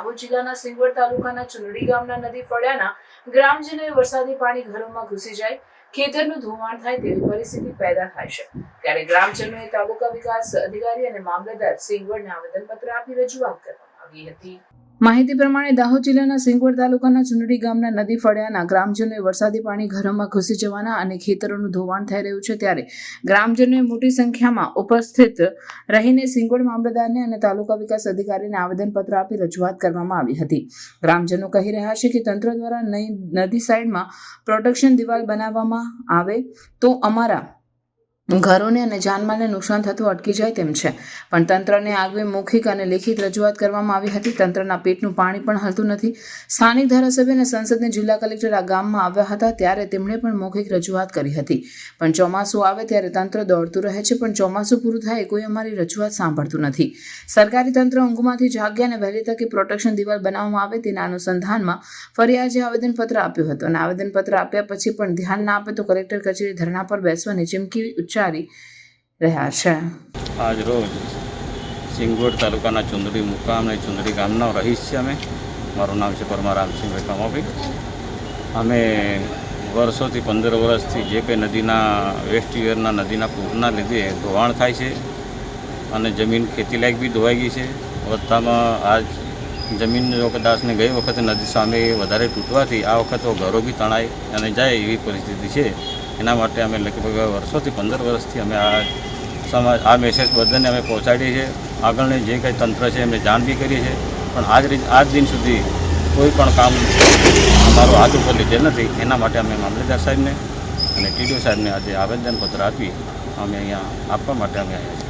દાહોદ જિલ્લાના સિંગવડ તાલુકાના ચુનડી ગામના નદી ફળિયાના ગ્રામજનોએ વરસાદી પાણી ઘરોમાં ઘૂસી જાય, ખેતરનું ધોવાણ થાય તેવી પરિસ્થિતિ પેદા થાય છે. ત્યારે ગ્રામજનોએ તાલુકા વિકાસ અધિકારી અને મામલતદાર સિંગવડને આવેદનપત્ર આપી રજૂઆત કરવામાં આવી હતી. માહિતી પ્રમાણે દાહોદ જિલ્લાના સિંગવડ તાલુકાના ચુનડી ગામના નદી ફળિયાના ગ્રામજનોએ વરસાદી પાણી ઘરોમાં ઘૂસી જવાના અને ખેતરોનું ધોવાણ થઈ રહ્યું છે ત્યારે ગ્રામજનોએ મોટી સંખ્યામાં ઉપસ્થિત રહીને સિંગવડ મામલતદારને અને તાલુકા વિકાસ અધિકારીને આવેદનપત્ર આપી રજૂઆત કરવામાં આવી હતી. ગ્રામજનો કહી રહ્યા છે કે તંત્ર દ્વારા નદી સાઈડમાં પ્રોટેક્શન દિવાલ બનાવવામાં આવે તો અમારા ઘરોને અને જાનમાલને નુકસાન થતું અટકી જાય તેમ છે. પણ તંત્રને આગવી મૌખિક અને લેખિત રજૂઆત કરવામાં આવી હતી. તંત્રના પેટનું પાણી પણ હલતું નથી. સ્થાનિક ધારાસભ્ય અને સંસદને જિલ્લા કલેક્ટર આ ગામમાં આવ્યા હતા ત્યારે તેમણે પણ મૌખિક રજૂઆત કરી હતી. પણ ચોમાસું આવે ત્યારે તંત્ર દોડતું રહે છે, પણ ચોમાસું પૂરું થાય કોઈ અમારી રજૂઆત સાંભળતું નથી. સરકારી તંત્ર ઊંઘમાંથી જાગ્યા અને વહેલી તકે પ્રોટેક્શન દિવાલ બનાવવામાં આવે તેના અનુસંધાનમાં ફરી આજે આવેદનપત્ર આપ્યું હતું. અને આવેદનપત્ર આપ્યા પછી પણ ધ્યાન ના આપે તો કલેક્ટર કચેરી ધરણા પર બેસવાની ચીમકી ઉચ્ચારી રહ્યા છે. આજ રોજ સિંગોડ તાલુકાના ચુંદડી મુકામ અને ચુંદડી ગામના રહીશ છે અમે. મારું નામ છે પરમા રામસિંહભાઈ ભાઈ અમે વર્ષોથી પંદર વર્ષથી જે કંઈ નદીના, વેસ્ટ યરના નદીના પૂરના લીધે ધોવાણ થાય છે અને જમીન ખેતીલાયક બી ધોવાઈ ગઈ છે. વધતામાં આજ જમીન જો કદાચને ગઈ વખતે નદી સામે વધારે તૂટવાથી આ વખતે ઘરો બી તણાઈ અને જાય એવી પરિસ્થિતિ છે. એના માટે અમે લગભગ વર્ષોથી પંદર વર્ષથી અમે આ સમાજ આ મેસેજ બધાને અમે પહોંચાડીએ છીએ. આગળની જે કંઈ તંત્ર છે એમને જાણ બી કરીએ છીએ. પણ આજ રીત, આજ દિન સુધી કોઈ પણ કામ અમારું હાથ ઉપર લીધેલ નથી. એના માટે અમે મામલેદાર સાહેબને અને ટીડીઓ સાહેબને આજે આવેદનપત્ર આપી અમે અહીંયા આપવા માટે અમે આવ્યા છીએ.